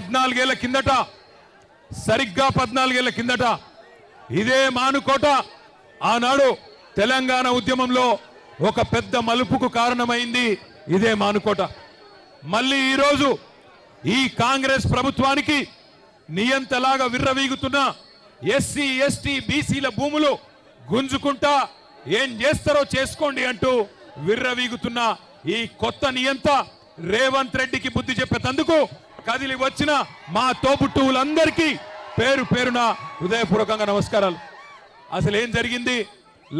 పద్నాలుగేళ్ళ కిందట సరిగ్గా పద్నాలుగేళ్ళ కిందట ఇదే మానుకోట. ఆనాడు తెలంగాణ ఉద్యమంలో ఒక పెద్ద మలుపుకు కారణమైంది ఇదే మానుకోట. మళ్ళీ ఈరోజు ఈ కాంగ్రెస్ ప్రభుత్వానికి నియంతలాగా విర్రవీగుతున్న ఎస్సీ ఎస్టీ బీసీల భూములు గుంజుకుంటా ఏం చేస్తారో చేసుకోండి అంటూ విర్రవీగుతున్న ఈ కొత్త నియంత రేవంత్ రెడ్డికి బుద్ధి చెప్పేందుకు కదిలి వచ్చిన మా తోబుట్టువులందరికీ పేరు పేరున హృదయపూర్వకంగా నమస్కారాలు. అసలు ఏం జరిగింది?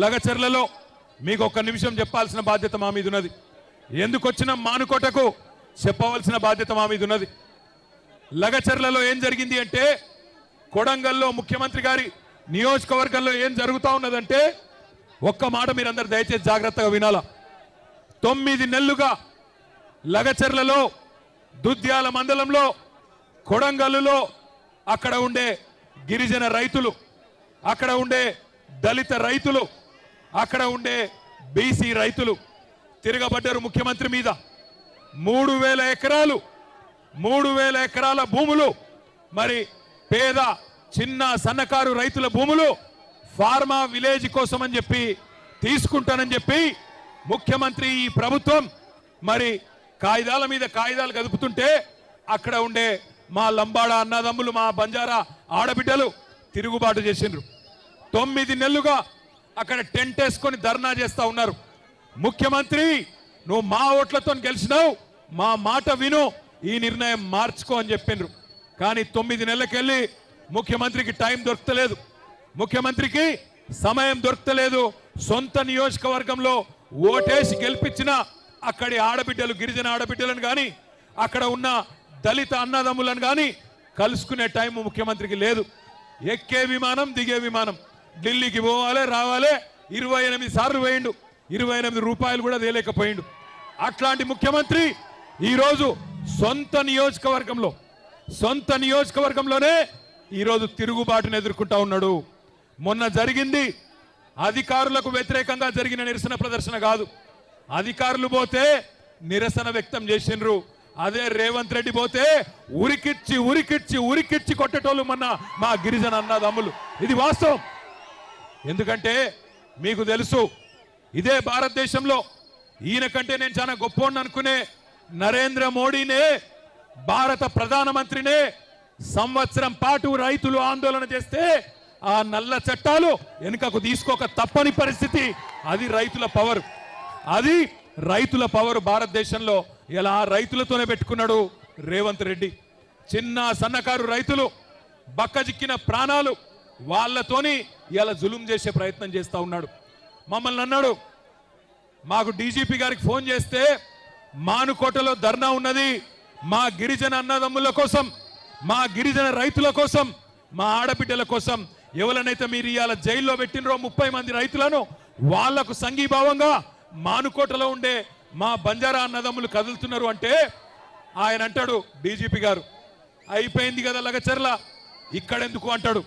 లగచర్లలో మీకు ఒక్క నిమిషం చెప్పాల్సిన బాధ్యత మా మీద ఉన్నది. ఎందుకు వచ్చిన మానుకోటకు చెప్పవలసిన బాధ్యత మా మీద ఉన్నది? లగచర్లలో ఏం జరిగింది అంటే కొడంగల్లో ముఖ్యమంత్రి గారి నియోజకవర్గంలో ఏం జరుగుతా ఉన్నదంటే ఒక్క మాట మీరందరూ దయచేసి జాగ్రత్తగా వినాలా. తొమ్మిది నెలలుగా లగచర్లలో దుద్యాల మండలంలో కొడంగల్లులో అక్కడ ఉండే గిరిజన రైతులు అక్కడ ఉండే దళిత రైతులు అక్కడ ఉండే బీసీ రైతులు తిరగబడ్డారు ముఖ్యమంత్రి మీద. మూడు వేల ఎకరాలు మూడు వేల ఎకరాల భూములు మరి పేద చిన్న సన్నకారు రైతుల భూములు ఫార్మా విలేజ్ కోసం అని చెప్పి తీసుకుంటానని చెప్పి ముఖ్యమంత్రి ఈ ప్రభుత్వం మరి కాగితాల మీద కాగితాలు కదుపుతుంటే అక్కడ ఉండే మా లంబాడ అన్నదమ్ములు మా బంజారా ఆడబిడ్డలు తిరుగుబాటు చేసిండ్రు. తొమ్మిది నెలలుగా అక్కడ టెంట్ వేసుకొని ధర్నా చేస్తా ఉన్నారు. ముఖ్యమంత్రి నువ్వు మా ఓట్లతో గెలిచినావు మా మాట విను ఈ నిర్ణయం మార్చుకో అని చెప్పిండ్రు. కానీ తొమ్మిది నెలలకెళ్ళి ముఖ్యమంత్రికి టైం దొరకలేదు. ముఖ్యమంత్రికి సమయం దొరకలేదు. సొంత నియోజకవర్గంలో ఓటేసి గెలిపించిన అక్కడి ఆడబిడ్డలు గిరిజన ఆడబిడ్డలను కానీ అక్కడ ఉన్న దళిత అన్నదమ్ములను కానీ కలుసుకునే టైం ముఖ్యమంత్రికి లేదు. ఎక్కే విమానం దిగే విమానం. ఢిల్లీకి పోవాలి రావాలి ఇరవై ఎనిమిది సార్లు వేయండు ఇరవై ఎనిమిది రూపాయలు కూడా తేలేకపోయిండు. అట్లాంటి ముఖ్యమంత్రి ఈరోజు సొంత నియోజకవర్గంలో సొంత నియోజకవర్గంలోనే ఈరోజు తిరుగుబాటును ఎదుర్కొంటా ఉన్నాడు. మొన్న జరిగింది అధికారులకు వ్యతిరేకంగా జరిగిన నిరసన ప్రదర్శన కాదు. అధికారులు పోతే నిరసన వ్యక్తం చేసిండ్రు అదే రేవంత్ రెడ్డి పోతే ఉరికిచ్చి ఉరికిచ్చి ఉరికిచ్చి కొట్టేటోళ్ళు మొన్న మా గిరిజన అన్నదమ్ములు. ఇది వాస్తవం. ఎందుకంటే మీకు తెలుసు ఇదే భారతదేశంలో ఈయన కంటే నేను చాలా గొప్ప అనుకునే నరేంద్ర మోడీనే భారత ప్రధానమంత్రినే సంవత్సరం పాటు రైతులు ఆందోళన చేస్తే ఆ నల్ల చట్టాలు వెనుకకు తీసుకోక తప్పని పరిస్థితి అది రైతుల పవర్. అది రైతుల పవర్ భారతదేశంలో ఇలా రైతులతోనే పెట్టుకున్నాడు రేవంత్ రెడ్డి. చిన్న సన్నకారు రైతులు బక్కజిక్కిన ప్రాణాలు వాళ్ళతోని ఇలా జులుం చేసే ప్రయత్నం చేస్తా ఉన్నాడు. మమ్మల్ని అన్నాడు మాకు డీజీపీ గారికి ఫోన్ చేస్తే మానుకోటలో ధర్నా ఉన్నది. మా గిరిజన అన్నదమ్ముల కోసం మా గిరిజన రైతుల కోసం మా ఆడబిడ్డల కోసం ఎవరినైతే మీరు ఇవాళ జైల్లో పెట్టినరో ముప్పై మంది రైతులను వాళ్ళకు సంఘీభావంగా మానుకోటలో ఉండే మా బంజారా అన్నదమ్ములు కదులుతున్నారు అంటే ఆయన అంటాడు డీజీపీ గారు అయిపోయింది కదా లగచర్ల ఇక్కడెందుకు అంటాడు?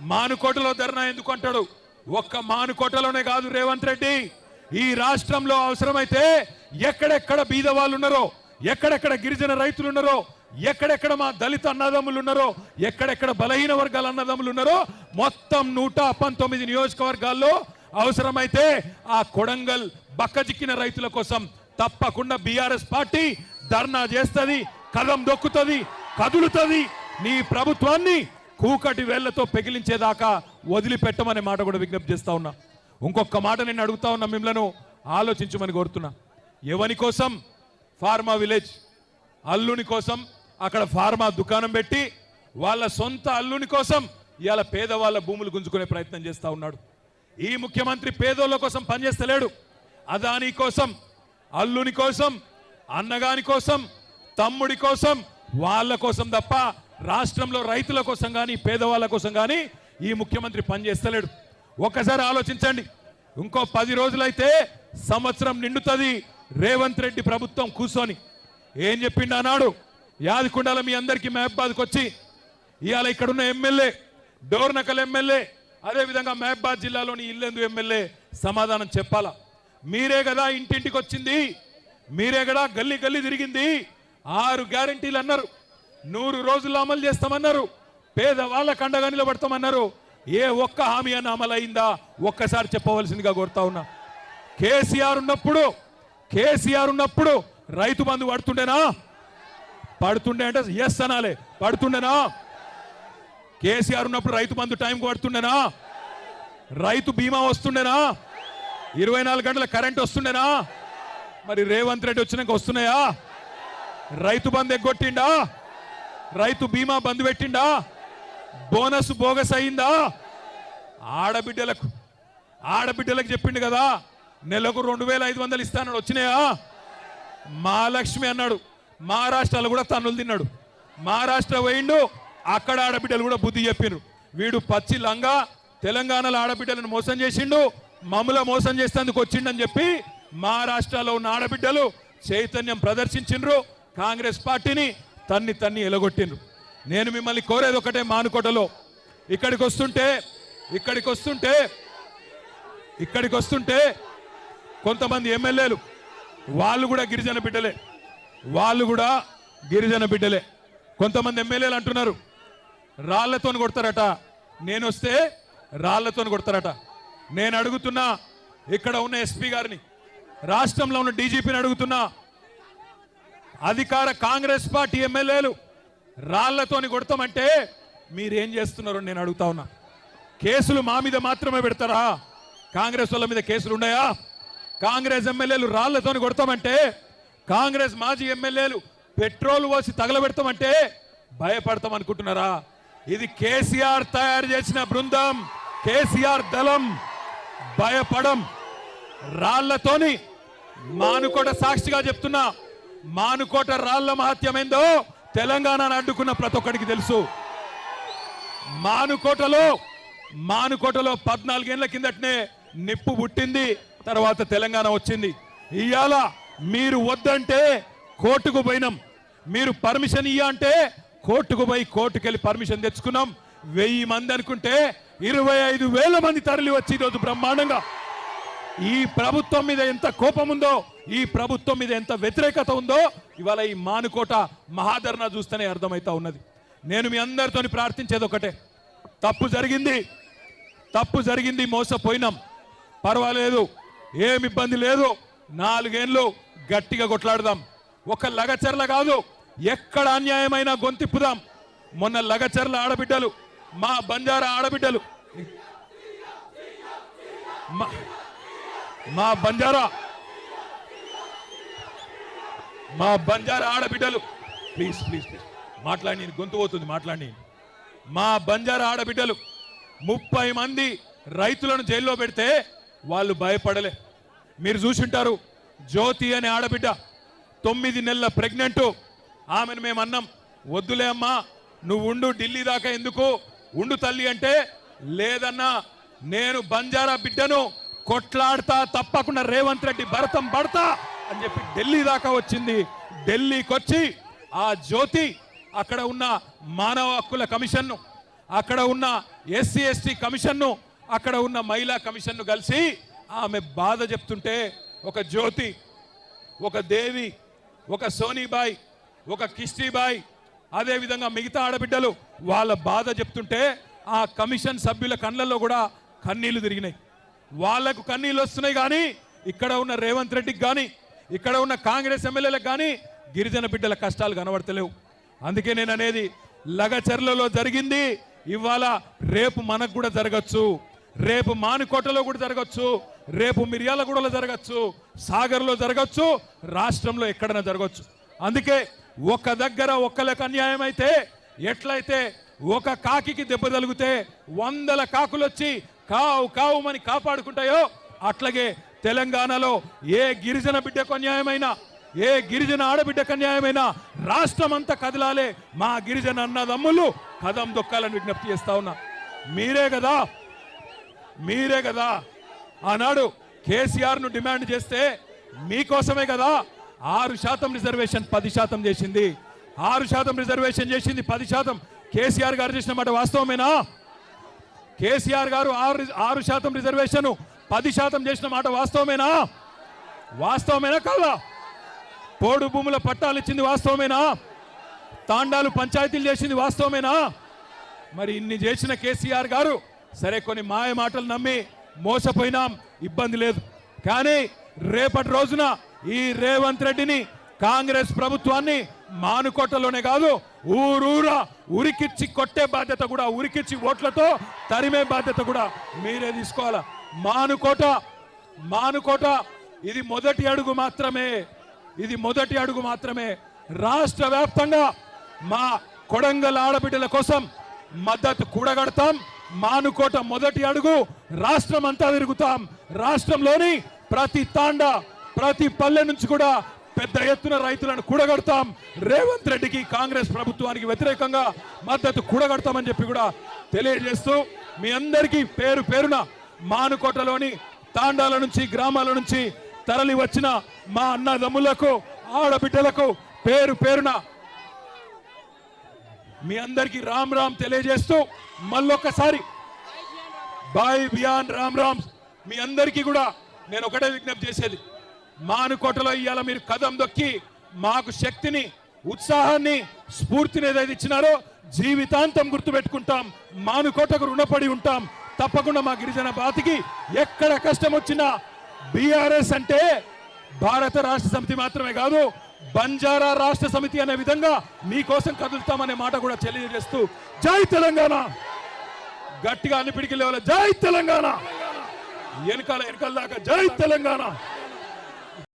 మానుకోటలో ధర్నా ఎందుకు అంటాడు? ఒక్క మానుకోటలోనే కాదు రేవంత్ రెడ్డి. ఈ రాష్ట్రంలో అవసరమైతే ఎక్కడెక్కడ బీద వాళ్ళు ఉన్నారో ఎక్కడెక్కడ గిరిజన రైతులు ఉన్నారో ఎక్కడెక్కడ మా దళిత అన్నదమ్ములు ఉన్నారో ఎక్కడెక్కడ బలహీన వర్గాల అన్నదమ్ములు ఉన్నారో మొత్తం నూట పంతొమ్మిది నియోజకవర్గాల్లో అవసరమైతే ఆ కొడంగల్ బక్కజిక్కిన రైతుల కోసం తప్పకుండా బీఆర్ఎస్ పార్టీ ధర్నా చేస్తుంది కదం దొక్కుతుంది కదులుతుంది. నీ ప్రభుత్వాన్ని కూకటి వేళ్ళతో పెగిలించేదాకా వదిలిపెట్టమనే మాట కూడా విజ్ఞప్తి చేస్తా ఉన్నా. ఇంకొక మాట నేను అడుగుతా ఉన్నా మిమ్మల్ని ఆలోచించమని కోరుతున్నా. ఎవని కోసం? Pharma village. అల్లుని కోసం అక్కడ ఫార్మా దుకాణం పెట్టి వాళ్ళ సొంత అల్లుని కోసం ఇవాళ పేదవాళ్ళ భూములు గుంజుకునే ప్రయత్నం చేస్తూ ఉన్నాడు. ఈ ముఖ్యమంత్రి పేదోళ్ళ కోసం పనిచేస్తలేడు. అదాని కోసం అల్లుని కోసం అన్నగాని కోసం తమ్ముడి కోసం వాళ్ళ కోసం తప్ప రాష్ట్రంలో రైతుల కోసం కానీ పేదవాళ్ళ కోసం కానీ ఈ ముఖ్యమంత్రి పనిచేస్తలేడు. ఒక్కసారి ఆలోచించండి. ఇంకో పది రోజులైతే సంవత్సరం నిండుతుంది రేవంత్ రెడ్డి ప్రభుత్వం కూర్చొని ఏం చెప్పిండు అన్నాడు యాదకుండాల మీ అందరికీ మహబాద్కి వచ్చి ఇవాళ ఇక్కడున్న ఎమ్మెల్యే డోర్నకల్ ఎమ్మెల్యే అదేవిధంగా మహబాద్ జిల్లాలోని ఇల్లెందు ఎమ్మెల్యే సమాధానం చెప్పాలా? మీరే కదా ఇంటింటికి వచ్చింది. మీరే కదా గల్లీ గల్లీ తిరిగింది. ఆరు గ్యారంటీలు అన్నారు. నూరు రోజులు అమలు చేస్తామన్నారు. పేదవాళ్ళకు అండగా నిలబడతామన్నారు. ఏ ఒక్క హామీ అన్న అమలు అయిందా? ఒక్కసారి చెప్పవలసిందిగా కోరుతా ఉన్నా. కేసీఆర్ ఉన్నప్పుడు కేసీఆర్ ఉన్నప్పుడు రైతు బంధు పడుతుండేనా? పడుతుండే అంటే ఎస్ అనాలే. పడుతుండేనా? కేసీఆర్ ఉన్నప్పుడు రైతు బంధు టైంకి పడుతుండేనా? రైతు బీమా వస్తుండేనా? ఇరవై నాలుగు గంటల కరెంట్ వస్తుండేనా? మరి రేవంత్ రెడ్డి వచ్చినాక వస్తున్నాయా? రైతు బంధు ఎగ్గొట్టిండా? రైతు బీమా బంద్ పెట్టిండా? బోనస్ బోగస్ అయిందా? ఆడబిడ్డలకు ఆడబిడ్డలకు చెప్పిండు కదా నెలకు రెండు వేల ఐదు వందలు ఇస్తానని వచ్చినాయా? మహాలక్ష్మి అన్నాడు మహారాష్ట్రలో కూడా తన్నులు తిన్నాడు. మహారాష్ట్ర పోయిండు అక్కడ ఆడబిడ్డలు కూడా బుద్ధి చెప్పిండ్రు వీడు పచ్చి లంగా తెలంగాణలో ఆడబిడ్డలను మోసం చేసిండు మమ్మల మోసం చేసేందుకు వచ్చిండని చెప్పి మహారాష్ట్రలో ఉన్న ఆడబిడ్డలు చైతన్యం ప్రదర్శించిండ్రు. కాంగ్రెస్ పార్టీని తన్ని తన్ని ఎలగొట్టిండ్రు. నేను మిమ్మల్ని కోరేది ఒకటే మానుకోటలో. ఇక్కడికి వస్తుంటే ఇక్కడికి వస్తుంటే ఇక్కడికి వస్తుంటే కొంతమంది ఎమ్మెల్యేలు వాళ్ళు కూడా గిరిజన బిడ్డలే. వాళ్ళు కూడా గిరిజన బిడ్డలే. కొంతమంది ఎమ్మెల్యేలు అంటున్నారు రాళ్ళతో కొడతారట. నేను వస్తే రాళ్ళతో కొడతారట. నేను అడుగుతున్నా ఇక్కడ ఉన్న ఎస్పీ గారిని రాష్ట్రంలో ఉన్న డీజీపీని అడుగుతున్నా అధికార కాంగ్రెస్ పార్టీ ఎమ్మెల్యేలు రాళ్ళతోని కొడతామంటే మీరేం చేస్తున్నారో నేను అడుగుతా ఉన్నా. కేసులు మా మీద మాత్రమే పెడతారా? కాంగ్రెస్ వాళ్ళ మీద కేసులు ఉన్నాయా? కాంగ్రెస్ ఎమ్మెల్యేలు రాళ్ళతోని కొడతామంటే కాంగ్రెస్ మాజీ ఎమ్మెల్యేలు పెట్రోల్ పోసి తగలబెడతామంటే భయపడతాం అనుకుంటున్నారా? ఇది కేసీఆర్ తయారు చేసిన బృందం కేసీఆర్ దళం. భయపడం రాళ్ళతోని మానుకోట సాక్షిగా చెప్తున్నా మానుకోట రాళ్ళ మహత్యమేందో తెలంగాణను అడ్డుకున్న ప్రతి ఒక్కడికి తెలుసు. మానుకోటలో మానుకోటలో పద్నాలుగేళ్ళ కిందటనే నిప్పు పుట్టింది తర్వాత తెలంగాణ వచ్చింది. ఇవాళ మీరు వద్దంటే కోర్టుకు పోయినాం. మీరు పర్మిషన్ ఇయ్య అంటే కోర్టుకు పోయి కోర్టుకెళ్ళి పర్మిషన్ తెచ్చుకున్నాం. వెయ్యి మంది అనుకుంటే ఇరవై ఐదు వేల మంది తరలి వచ్చి ఈరోజు బ్రహ్మాండంగా. ఈ ప్రభుత్వం మీద ఎంత కోపం ఉందో ఈ ప్రభుత్వం మీద ఎంత వ్యతిరేకత ఉందో ఇవాళ ఈ మానుకోట మహాధరణ చూస్తేనే అర్థమవుతా ఉన్నది. నేను మీ అందరితోని ప్రార్థించేది ఒకటే. తప్పు జరిగింది తప్పు జరిగింది మోసపోయినాం. పర్వాలేదు ఏమి ఇబ్బంది లేదు. నాలుగేళ్ళు గట్టిగా కొట్లాడదాం. ఒక లగచర్ల కాదు ఎక్కడ అన్యాయమైన గొంతిప్పుదాం. మొన్న లగచర్ల ఆడబిడ్డలు మా బంజారా ఆడబిడ్డలు మా- మా బంజారా. మా బంజారా ఆడబిడ్డలు. ప్లీజ్ ప్లీజ్ ప్లీజ్ మాట్లాడి గొంతు పోతుంది మాట్లాడి. మా బంజారా ఆడబిడ్డలు ముప్పై మంది రైతులను జైల్లో పెడితే వాళ్ళు భయపడలే. మీరు చూసింటారు జ్యోతి అనే ఆడబిడ్డ తొమ్మిది నెలల ప్రెగ్నెంట్ ఆమెను మేము అన్నాం. వద్దులే అమ్మా నువ్వు ఉండు ఢిల్లీ దాకా ఎందుకు? ఉండు తల్లి అంటే లేదన్నా నేను బంజారా బిడ్డను కొట్లాడతా తప్పకుండా రేవంత్ రెడ్డి భరతం పడతా అని చెప్పి ఢిల్లీ దాకా వచ్చింది. ఢిల్లీకి వచ్చి ఆ జ్యోతి అక్కడ ఉన్న మానవ హక్కుల కమిషన్ను అక్కడ ఉన్న ఎస్సీ ఎస్టీ కమిషన్ను అక్కడ ఉన్న మహిళా కమిషన్ను కలిసి ఆమె బాధ చెప్తుంటే ఒక జ్యోతి ఒక దేవి ఒక సోనీబాయ్ ఒక కిష్టీబాయ్ అదేవిధంగా మిగతా ఆడబిడ్డలు వాళ్ళ బాధ చెప్తుంటే ఆ కమిషన్ సభ్యుల కళ్ళల్లో కూడా కన్నీళ్ళు తిరిగినాయి. వాళ్ళకు కన్నీళ్ళు వస్తున్నాయి కానీ ఇక్కడ ఉన్న రేవంత్ రెడ్డికి కానీ ఇక్కడ ఉన్న కాంగ్రెస్ ఎమ్మెల్యేలకు కానీ గిరిజన బిడ్డల కష్టాలు కనబడతలేవు. అందుకే నేను అనేది లగచర్లలో జరిగింది. ఇవాళ రేపు మనకు కూడా జరగచ్చు. రేపు మానుకోటలో కూడా జరగచ్చు. రేపు మిర్యాలగూడలో జరగచ్చు. సాగర్లో జరగచ్చు. రాష్ట్రంలో ఎక్కడైనా జరగచ్చు అందుకే ఒక దగ్గర ఒక్కలకు అన్యాయం అయితే ఎట్లయితే ఒక కాకికి దెబ్బ తగిలితే వందల కాకులు వచ్చి కావు కావుమని కాపాడుకుంటాయో అట్లాగే తెలంగాణలో ఏ గిరిజన బిడ్డకు అన్యాయమైనా ఏ గిరిజన ఆడబిడ్డకు అన్యాయమైనా రాష్ట్రం అంతా కదలాలే. మా గిరిజన అన్నదమ్ములు కదం దొక్కాలని విజ్ఞప్తి చేస్తా ఉన్నా. మీరే కదా మీరే కదా. ఆనాడు కేసీఆర్ను డిమాండ్ చేస్తే మీకోసమే కదా ఆరు శాతం రిజర్వేషన్ పది శాతం చేసింది. ఆరు శాతం రిజర్వేషన్ చేసింది పది శాతం కేసీఆర్ గారు చేసిన మాట వాస్తవమేనా? కేసీఆర్ గారు ఆరు ఆరు శాతం రిజర్వేషన్ పది శాతం చేసిన మాట వాస్తవమేనా? వాస్తవమేనా కల్లా పోడు భూముల పట్టాలు ఇచ్చింది వాస్తవమేనా? తాండాలు పంచాయతీలు చేసింది వాస్తవమేనా? మరి ఇన్ని చేసిన కేసీఆర్ గారు సరే కొన్ని మాయ మాటలు నమ్మి మోసపోయినాం ఇబ్బంది లేదు. కానీ రేపటి రోజున ఈ రేవంత్ రెడ్డిని కాంగ్రెస్ ప్రభుత్వాన్ని మానుకోటలోనే కాదు ఊరూరా ఉరికిచ్చి కొట్టే బాధ్యత కూడా ఉరికిచ్చి ఓట్లతో తరిమే బాధ్యత కూడా మీరే తీసుకోవాలా? మానుకోట మానుకోట ఇది మొదటి అడుగు మాత్రమే ఇది మొదటి అడుగు మాత్రమే. రాష్ట్ర వ్యాప్తంగా మా కొడంగల్ ఆడబిడ్డల కోసం మద్దతు కూడగడతాం మానుకోట మొదటి అడుగు రాష్ట్రం అంతా తిరుగుతాం. రాష్ట్రంలోని ప్రతి తాండ ప్రతి పల్లె నుంచి కూడా పెద్ద ఎత్తున రైతులను కూడగడతాం. రేవంత్ రెడ్డికి కాంగ్రెస్ ప్రభుత్వానికి వ్యతిరేకంగా మద్దతు కూడగడతామని చెప్పి కూడా తెలియజేస్తూ మీ అందరికీ పేరు పేరున మానుకోటలోని తాండాల నుంచి గ్రామాల నుంచి తరలి వచ్చిన మా అన్నదమ్ములకు ఆడబిడ్డలకు పేరు పేరున మీ అందరికీ రామ్ రామ్ తెలియజేస్తూ మళ్ళొక్కసారి బాయ్ బియాన్ రామ్ రామ్. మీ అందరికీ కూడా నేను ఒకటే విజ్ఞప్తి చేసేది. మానుకోటలో ఇవాళ మీరు కదం దొక్కి మాకు శక్తిని ఉత్సాహాన్ని స్ఫూర్తిని ఏదైతే ఇచ్చినారో జీవితాంతం గుర్తుపెట్టుకుంటాం. మానుకోటకు రుణపడి ఉంటాం. తప్పకుండా మా గిరిజన బాతికి ఎక్కడ కష్టం వచ్చినా బీఆర్ఎస్ అంటే భారత రాష్ట్ర సమితి మాత్రమే కాదు బంజారా రాష్ట్ర సమితి అనే విధంగా మీకోసం కదులుతామనే మాట కూడా తెలియజేస్తూ జై తెలంగాణ. గట్టిగా అన్ని పిడికి లేవాలి. జై తెలంగాణ. వెనకాల వెనకాల దాకా జై తెలంగాణ.